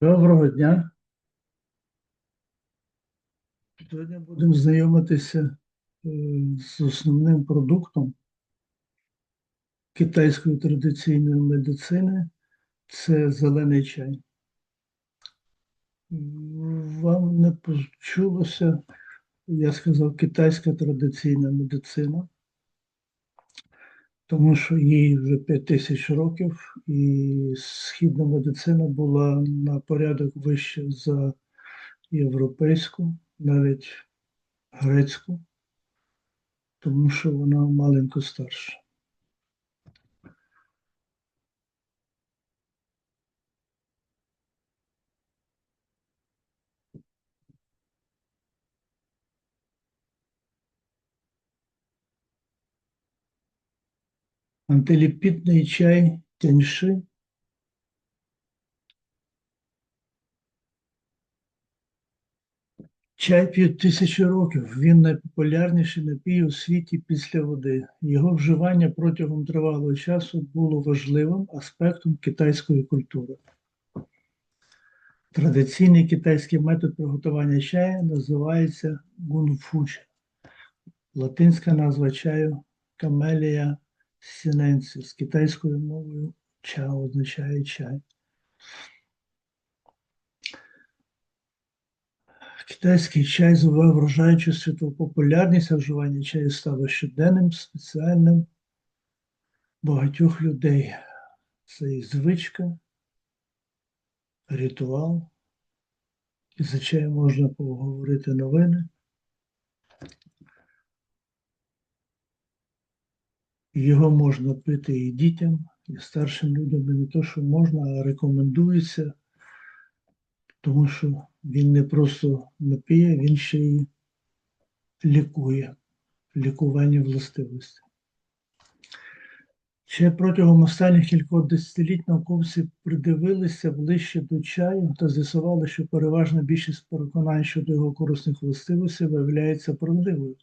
Доброго дня. Сьогодні будемо знайомитися е, з основним продуктом китайської традиційної медицини це зелений чай. Вам не почулося, я сказав, китайська традиційна медицина, тому що їй вже 5 тисяч років, і східна медицина була на порядок вище за європейську, навіть грецьку, тому що вона маленько старша. Антиліпідний чай тяньши Чай п'ють тисячі років. Він найпопулярніший напій у світі після води. Його вживання протягом тривалого часу було важливим аспектом китайської культури. Традиційний китайський метод приготування чаю називається гунфуч. Латинська назва чаю камелія сіненсіс. Китайською мовою ча означає чай. Китайський чай здобував вражаючу світову популярність, а вживання чаю стало щоденним, спеціальним багатьох людей. Це і звичка, ритуал. І за чаєм можна поговорити новини. Його можна пити і дітям, і старшим людям, і не то, що можна, а рекомендується, тому що він не просто напіє, він ще й лікує, лікування властивості. Ще протягом останніх кількох десятиліть науковці придивилися ближче до чаю та з'ясували, що переважна більшість переконань щодо його корисних властивостей виявляється правдивою.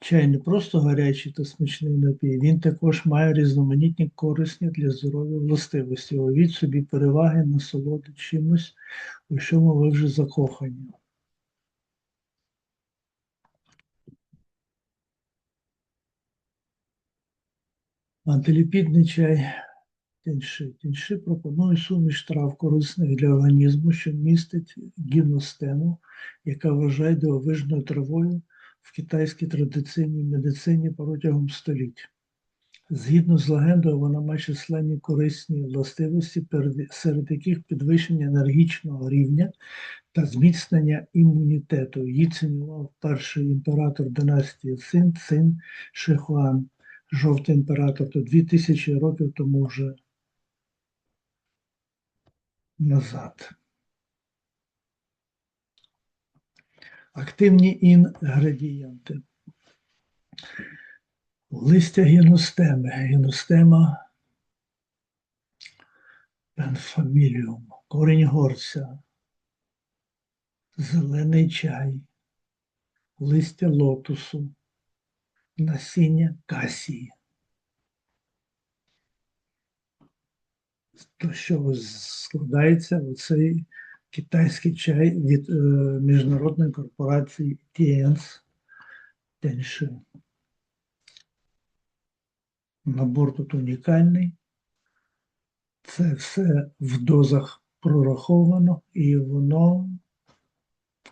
Чай не просто гарячий та смачний напій, він також має різноманітні корисні для здоров'я властивості. Уявіть собі переваги насолоди чимось, у чому ви вже закохані. Антиліпідний чай тінши. Тінши пропонує суміш трав корисних для організму, що містить гімностему, яка вважає дивовижною травою в китайській традиційній медицині протягом століть. Згідно з легендою, вона має численні корисні властивості, серед яких підвищення енергічного рівня та зміцнення імунітету. Її цінував перший імператор династії Цин Цин Шихуан, жовтий імператор, то 2000 років тому вже назад. Активні інгредієнти. Листя гіностеми. Гіностема пенфаміліум, корінь горця, зелений чай, листя лотосу, насіння касії. То, що складається оцей китайський чай від е, міжнародної корпорації Тіенс Тенши. Набор тут унікальний. Це все в дозах прораховано і воно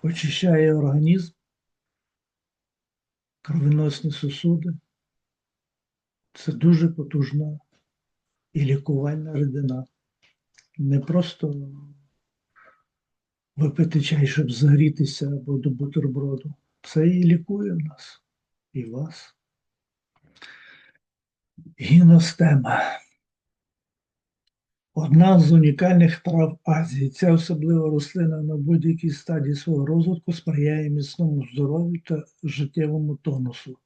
очищає організм, кровоносні сосуди. Це дуже потужна і лікувальна рідина. Не просто випити чай, щоб загрітися або до бутерброду. Це і лікує нас, і вас. Гіностема. Одна з унікальних трав Азії. Ця особлива рослина на будь-якій стадії свого розвитку сприяє міцному здоров'ю та життєвому тонусу.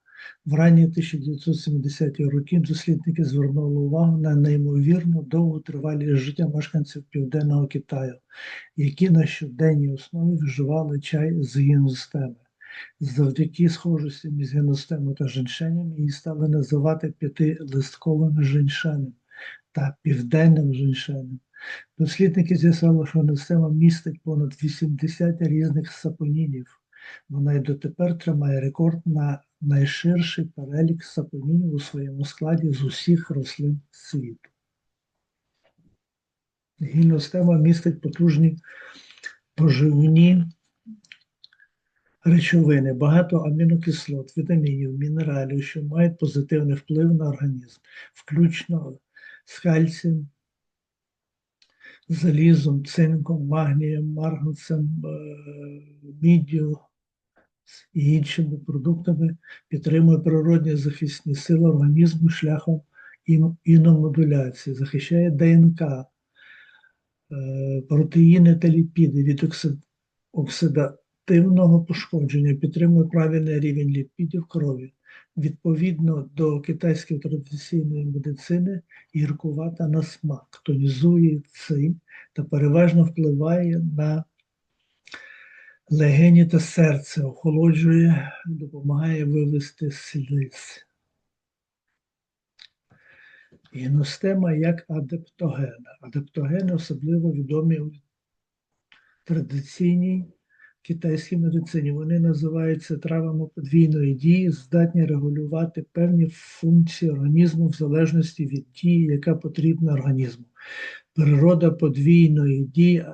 В ранні 1970-ті роки дослідники звернули увагу на неймовірно довготривалість життя мешканців Південного Китаю, які на щоденній основі вживали чай з гіностеми. Завдяки схожості між гіностемою та женьшенем її стали називати п'ятилистковим женьшенем та південним женьшенем. Дослідники з'ясували, що гіностема містить понад 80 різних сапонінів. Вона й дотепер тримає рекорд на найширший перелік сапонінів у своєму складі з усіх рослин світу. Гіностема містить потужні поживні речовини, багато амінокислот, вітамінів, мінералів, що мають позитивний вплив на організм, включно з кальцієм, залізом, цинком, магнієм, марганцем, е, міддю і іншими продуктами, підтримує природні захисні сили організму шляхом іномодуляції, захищає ДНК, е, протеїни та ліпіди від оксидативного пошкодження, підтримує правильний рівень ліпідів крові. Відповідно до китайської традиційної медицини, гіркувата на смак, тонізує цинь та переважно впливає на легені та серце, охолоджує, допомагає вивести слиз. Гіностема як адептогена. Адептогени особливо відомі в традиційній китайській медицині. Вони називаються травами подвійної дії, здатні регулювати певні функції організму в залежності від дії, яка потрібна організму. Природа подвійної дії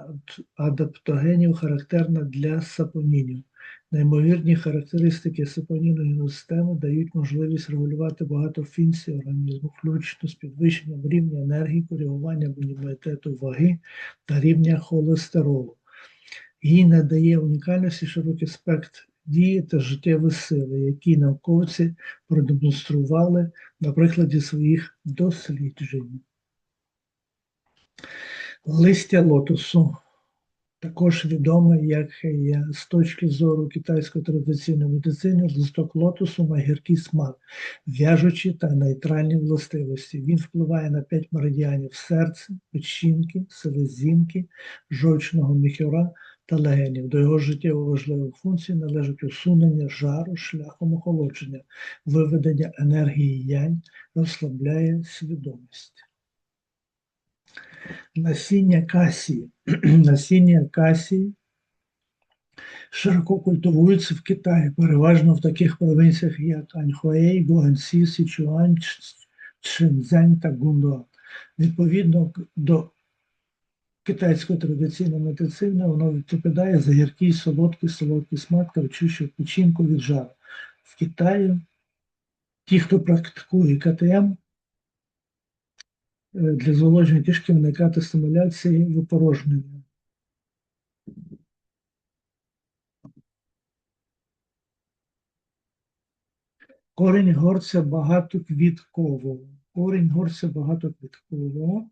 адаптогенів характерна для сапонінів. Неймовірні характеристики сапонінної системи дають можливість регулювати багато функцій організму, включно з підвищенням рівня енергії, коригуванням імунітету ваги та рівня холестеролу. Їй надає унікальності широкий спектр дії та життєві сили, які науковці продемонстрували на прикладі своїх досліджень. Листя лотосу також відоме, як з точки зору китайської традиційної медицини, листок лотосу має гіркий смак, в'яжучі та нейтральні властивості. Він впливає на п'ять меридіанів серця, печінки, селезінки, жовчного міхюра та легенів. До його життєво важливих функцій належить усунення жару шляхом охолодження, виведення енергії янь, розслабляє свідомість. Насіння касії. Насіння касії широко культивуються в Китаї, переважно в таких провінціях, як Аньхуей, Гуанці, Січуань, Чжэньцзянь та Гундуан. Відповідно до китайської традиційної медицини, воно відповідає за гіркий, солодкий, солодкий смак та печінку від жару. В Китаї ті, хто практикує КТМ, е, для зволоження кишки виникати стимуляції випорожнення. Корінь горця багатоквіткового. Корінь горця багатоквіткового.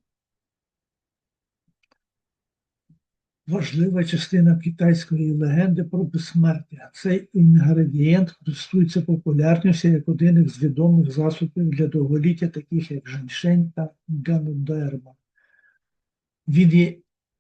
Важлива частина китайської легенди про безсмертя. Цей інгредієнт користується популярністю як один із відомих засобів для довголіття, таких як женьшень та ганодерма. Він є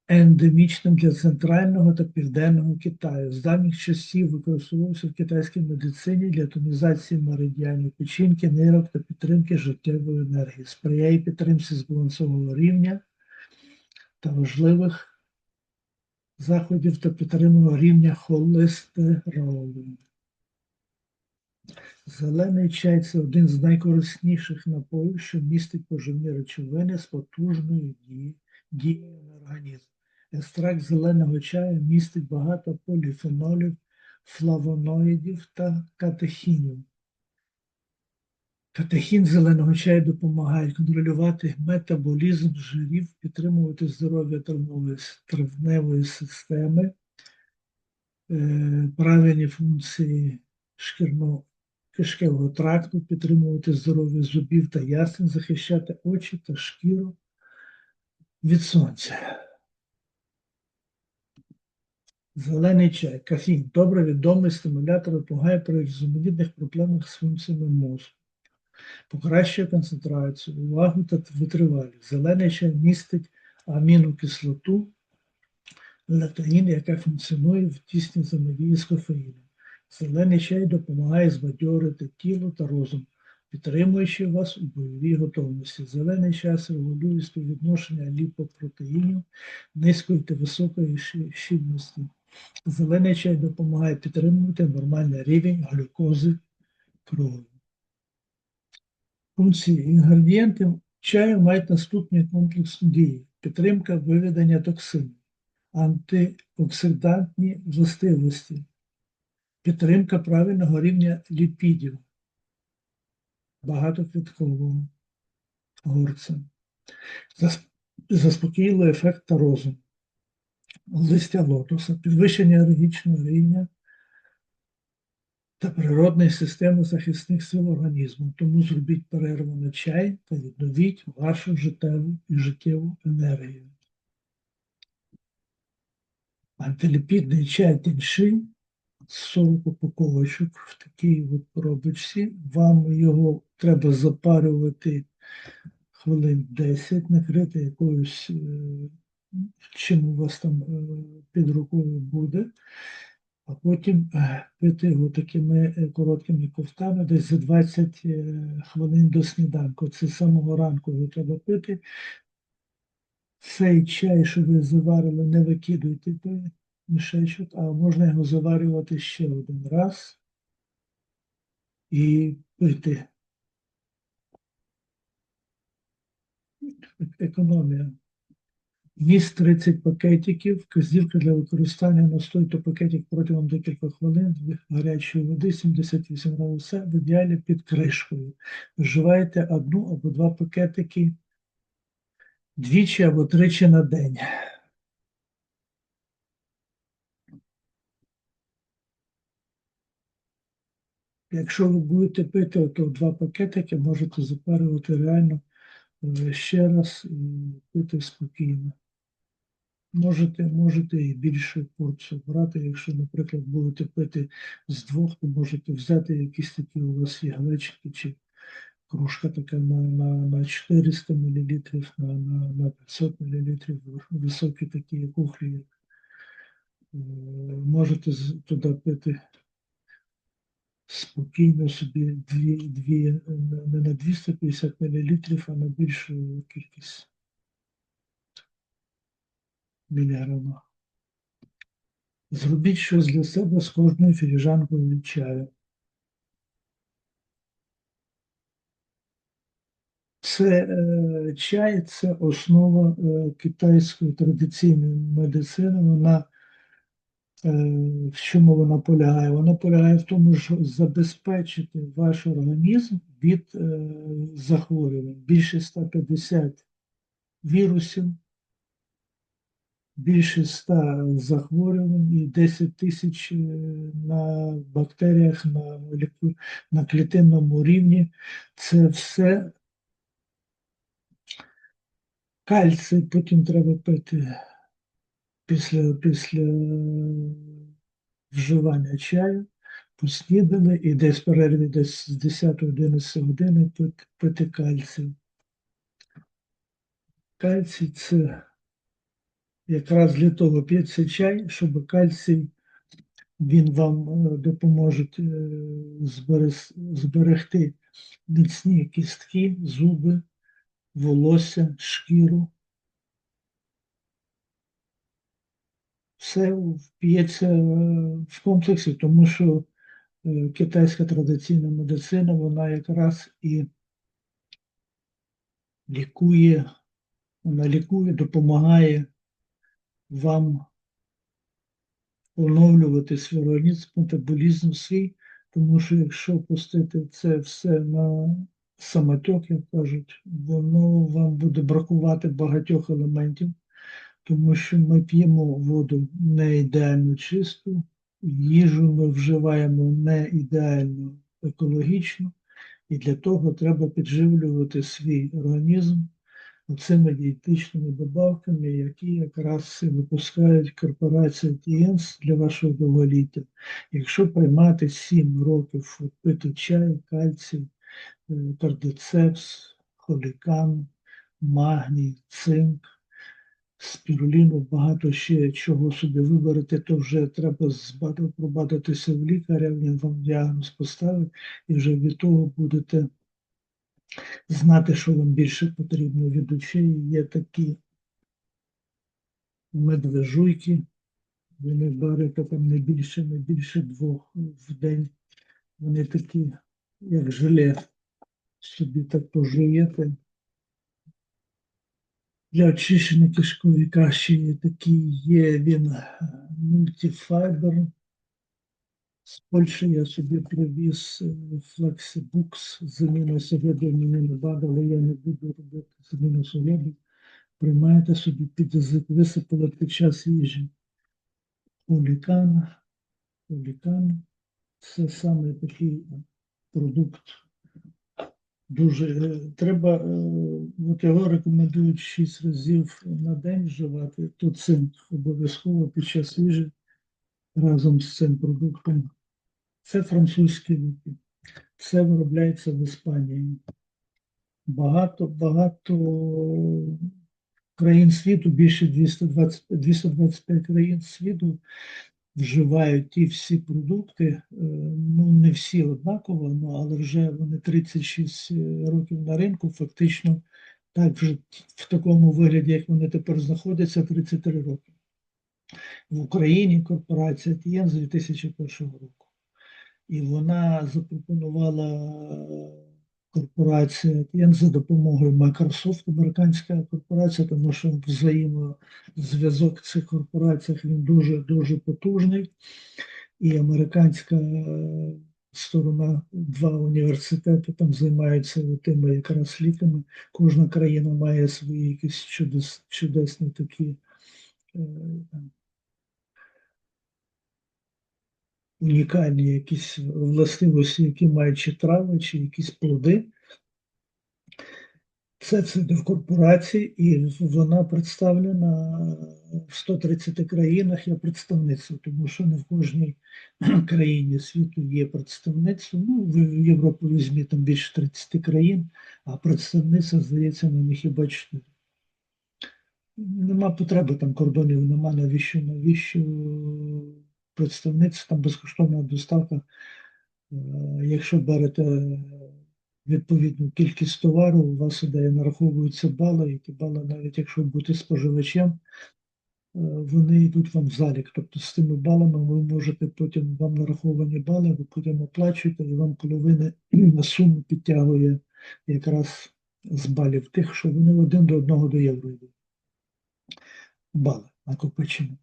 ендемічним для центрального та південного Китаю. З давніх часів використовувався в китайській медицині для тонізації меридіанів печінки, нирок та підтримки життєвої енергії, сприяє підтримці збалансованого рівня та важливих заходів та підтримує рівня холестеролу. Зелений чай це один з найкорисніших напоїв, що містить поживні речовини з потужною дією на організм. Екстракт зеленого чаю містить багато поліфенолів, флавоноїдів та катехінів. Катехін зеленого чаю допомагає контролювати метаболізм жирів, підтримувати здоров'я травневої, системи, е, правильні функції шкірного кишкевого тракту, підтримувати здоров'я зубів та ясен, захищати очі та шкіру від сонця. Зелений чай, кофеїн, добре відомий стимулятор допомагає при різноманітних проблемах з функціями мозку. Покращує концентрацію, увагу та витривалість. Зелений чай містить амінокислоту летаїн, яка функціонує в тісній взаємодії з кофеїном. Зелений чай допомагає збадьорити тіло та розум, підтримуючи вас у бойовій готовності. Зелений час регулює співвідношення ліпопротеїнів низької та високої щільності. Зелений чай допомагає підтримувати нормальний рівень глюкози крові. Функції інгредієнти чаю мають наступні комплексні дії. Підтримка виведення токсинів, антиоксидантні властивості, підтримка правильного рівня ліпідів, багатоквіткового горця, заспокійливий ефект тарозу, листя лотоса, підвищення енергічного рівня та природної системи захисних сил організму. Тому зробіть перерву на чай та відновіть вашу життєву і життєву енергію. Антиліпідний чай тіншин 40 упаковочок в такій от коробочці. Вам його треба запарювати хвилин 10, накрити якоюсь, е, чим у вас там е, під рукою буде, а потім е, пити його такими е, короткими ковтами десь за 20 е, хвилин до сніданку. Це з самого ранку його треба пити. Цей чай, що ви заварили, не викидуйте мішечок, а можна його заварювати ще один раз і пити. Економія. Міст 30 пакетиків, вказівка для використання настойте пакетик протягом декількох хвилин гарячої води 78 градусів, в ідеалі під кришкою. Вживайте одну або два пакетики двічі або тричі на день. Якщо ви будете пити то два пакетики, можете запарювати реально е, ще раз і пити спокійно. Можете, можете і більшу порцію брати. Якщо, наприклад, будете пити з двох, то можете взяти якісь такі у вас є глечики чи кружка така на, на, на 400 мл, на, на, на 500 мл, високі такі кухлі. Е, Можете туди пити спокійно собі дві, дві, не на 250 мл, а на більшу кількість міліграма. Зробіть щось для себе з кожною філіжанкою від чаю. Це е, чай, це основа е, китайської традиційної медицини. Вона е, в чому вона полягає? Вона полягає в тому, що забезпечити ваш організм від е, захворювань. Більше 150 вірусів, більше 100 захворювань і 10 тисяч е, на бактеріях на, на клітинному рівні. Це все кальцій потім треба пити після, після вживання чаю, поснідали і десь перерві десь з 10-11 години пити кальцій. Кальцій це якраз для того п'ється чай, щоб кальцій він вам е, допоможе е, зберегти міцні кістки, зуби, волосся, шкіру. Все п'ється е, в комплексі, тому що китайська традиційна медицина, вона якраз і лікує, вона лікує, допомагає вам оновлювати свій організм, метаболізм свій, тому що якщо пустити це все на самотек, як кажуть, воно вам буде бракувати багатьох елементів, тому що ми п'ємо воду не ідеально чисту, їжу ми вживаємо не ідеально екологічно, і для того треба підживлювати свій організм цими дієтичними добавками, які якраз випускають корпорація ТІЕНС для вашого довголіття. Якщо приймати 7 років пити чай, кальцій, е, кардицепс, холікан, магній, цинк, спіруліну, багато ще чого собі виберете, то вже треба пробадатися в лікаря, він вам діагноз поставить, і вже від того будете знати, що вам більше потрібно від очей. Є такі медвежуйки, вони берете там не більше, не більше двох в день. Вони такі, як желе, собі так пожуєте. Для очищення кишкової каші такий є він мультифайбер. З Польщі я собі привіз е, флексибукс заміну соляду мені не бада, але я не буду робити заміну соляду. Приймаєте собі під язик, висипали під час їжі. Олікан, олікан. Це саме такий продукт. Дуже е, треба, е, от його рекомендують 6 разів на день вживати. То цинк обов'язково під час їжі разом з цим продуктом. Це французькі ліки. Це виробляється в Іспанії. Багато, багато країн світу, більше 220, 225 країн світу вживають ті всі продукти. Е, Ну, не всі однаково, ну, але вже вони 36 років на ринку, фактично так вже в такому вигляді, як вони тепер знаходяться, 33 роки. В Україні корпорація ТІєн з 2001 року. І вона запропонувала корпорація ТІєн за допомогою Microsoft, американська корпорація, тому що взаємозв'язок в цих корпораціях він дуже дуже потужний. І американська сторона, два університети там займаються тими якраз ліками. Кожна країна має свої якісь чудес, чудесні такі. е, там, унікальні якісь властивості, які мають чи трави, чи якісь плоди. Це йде в корпорації, і вона представлена в 130 країнах є представництво, тому що не в кожній країні світу є представництво. Ну, в Європу візьмі там більше 30 країн, а представництво, здається, на них хіба 4. Нема потреби там кордонів, нема навіщо, навіщо представництво, там безкоштовна доставка. Е, Якщо берете відповідну кількість товару, у вас іде нараховуються бали, і ті бали, навіть якщо бути споживачем, е, вони йдуть вам в залік. Тобто з цими балами ви можете потім вам нараховані бали, ви потім оплачуєте, і вам половина на суму підтягує якраз з балів тих, що вони один до одного до євро йдуть. Бали накопичені.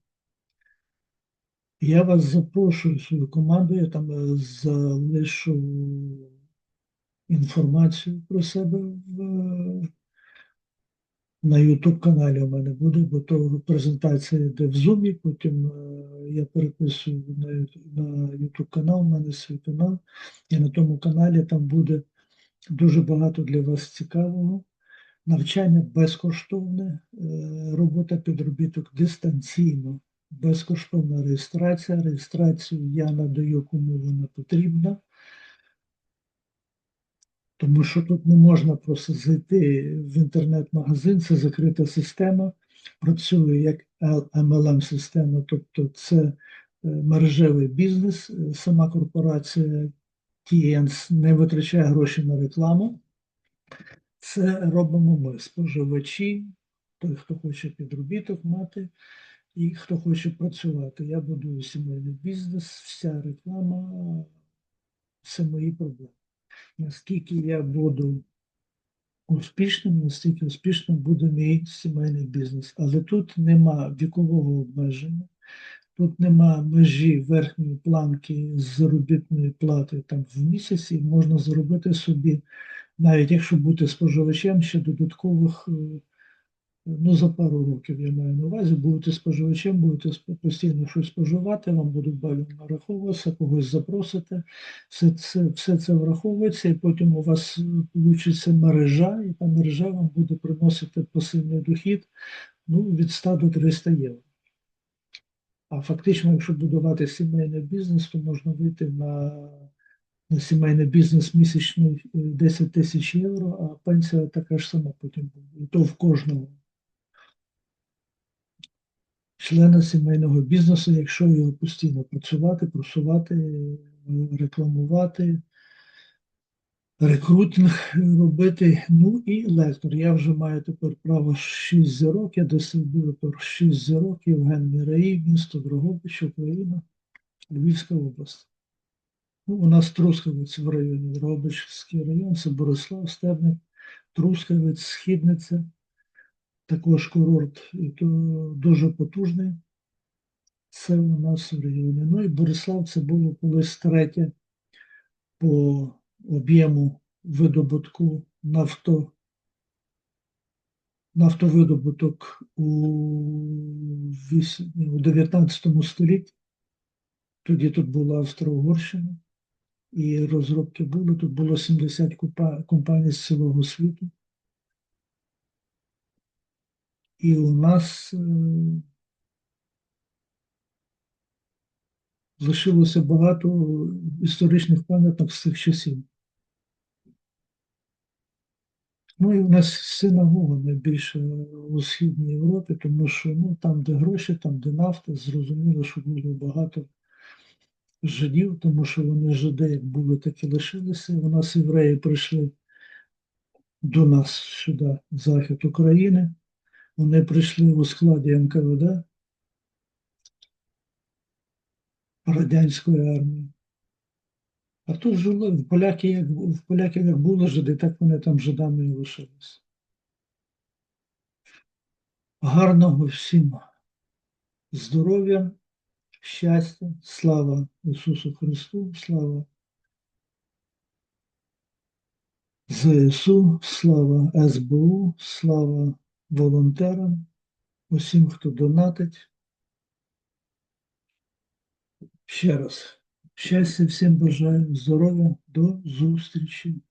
Я вас запрошую в свою команду, я там е, залишу інформацію про себе в, на YouTube каналі. У мене буде, бо то презентація йде в Zoom, потім е, я переписую на, YouTube канал, у мене свій канал, і на тому каналі там буде дуже багато для вас цікавого. Навчання безкоштовне, е, робота підробіток дистанційно, безкоштовна реєстрація. Реєстрацію я надаю, кому вона потрібна. Тому що тут не можна просто зайти в інтернет-магазин, це закрита система, працює як MLM-система, тобто це е, мережевий бізнес, е, сама корпорація TNS не витрачає гроші на рекламу. Це робимо ми, споживачі, той, хто хоче підробіток мати, і хто хоче працювати. Я будую сімейний бізнес, вся реклама, це мої проблеми. Наскільки я буду успішним, настільки успішним буде мій сімейний бізнес. Але тут нема вікового обмеження, тут нема межі верхньої планки з заробітної плати там в місяці, можна заробити собі, навіть якщо бути споживачем, ще додаткових. Е, Ну, за пару років я маю на увазі, будете споживачем, будете постійно щось споживати, вам будуть балі нараховуватися, когось запросите, все це, все це враховується, і потім у вас вийде мережа, і та мережа вам буде приносити пасивний дохід ну, від 100 до 300 євро. А фактично, якщо будувати сімейний бізнес, то можна вийти на, на сімейний бізнес місячний е, 10 тисяч євро, а пенсія така ж сама потім буде. І то в кожного члена сімейного бізнесу, якщо його постійно працювати, просувати, рекламувати, рекрутинг робити. Ну і лектор. Я вже маю тепер право 6 зірок, я дистриб'ютор 6 зірок, Євген Міраїв, місто Дрогобич, Україна, Львівська область. Ну, у нас Трускавець в районі, Дрогобичський район, це Борислав, Стебник, Трускавець, Східниця, також курорт, то дуже потужний. Це у нас в районі. Ну і Борислав це було колись третє по об'єму видобутку нафто, нафтовидобуток у 19 столітті. Тоді тут була Австро-Угорщина, і розробки були. Тут було 70 компаній з цілого світу. І у нас е, лишилося багато історичних пам'яток з цих часів. Ну і у нас синагога найбільша у Східній Європі, тому що ну, там, де гроші, там, де нафта, зрозуміло, що було багато жидів, тому що вони жиди, як були, так і лишилися. У нас євреї прийшли до нас сюди, в захід України. Вони прийшли у складі НКВД радянської армії. А тут жили в поляки, як в поляків як були жиди, так вони там жидами і лишилися. Гарного всім здоров'я, щастя, слава Ісусу Христу, слава ЗСУ, слава СБУ, слава волонтерам, усім, хто донатить. Ще раз, щастя всім бажаю, здоров'я, до зустрічі.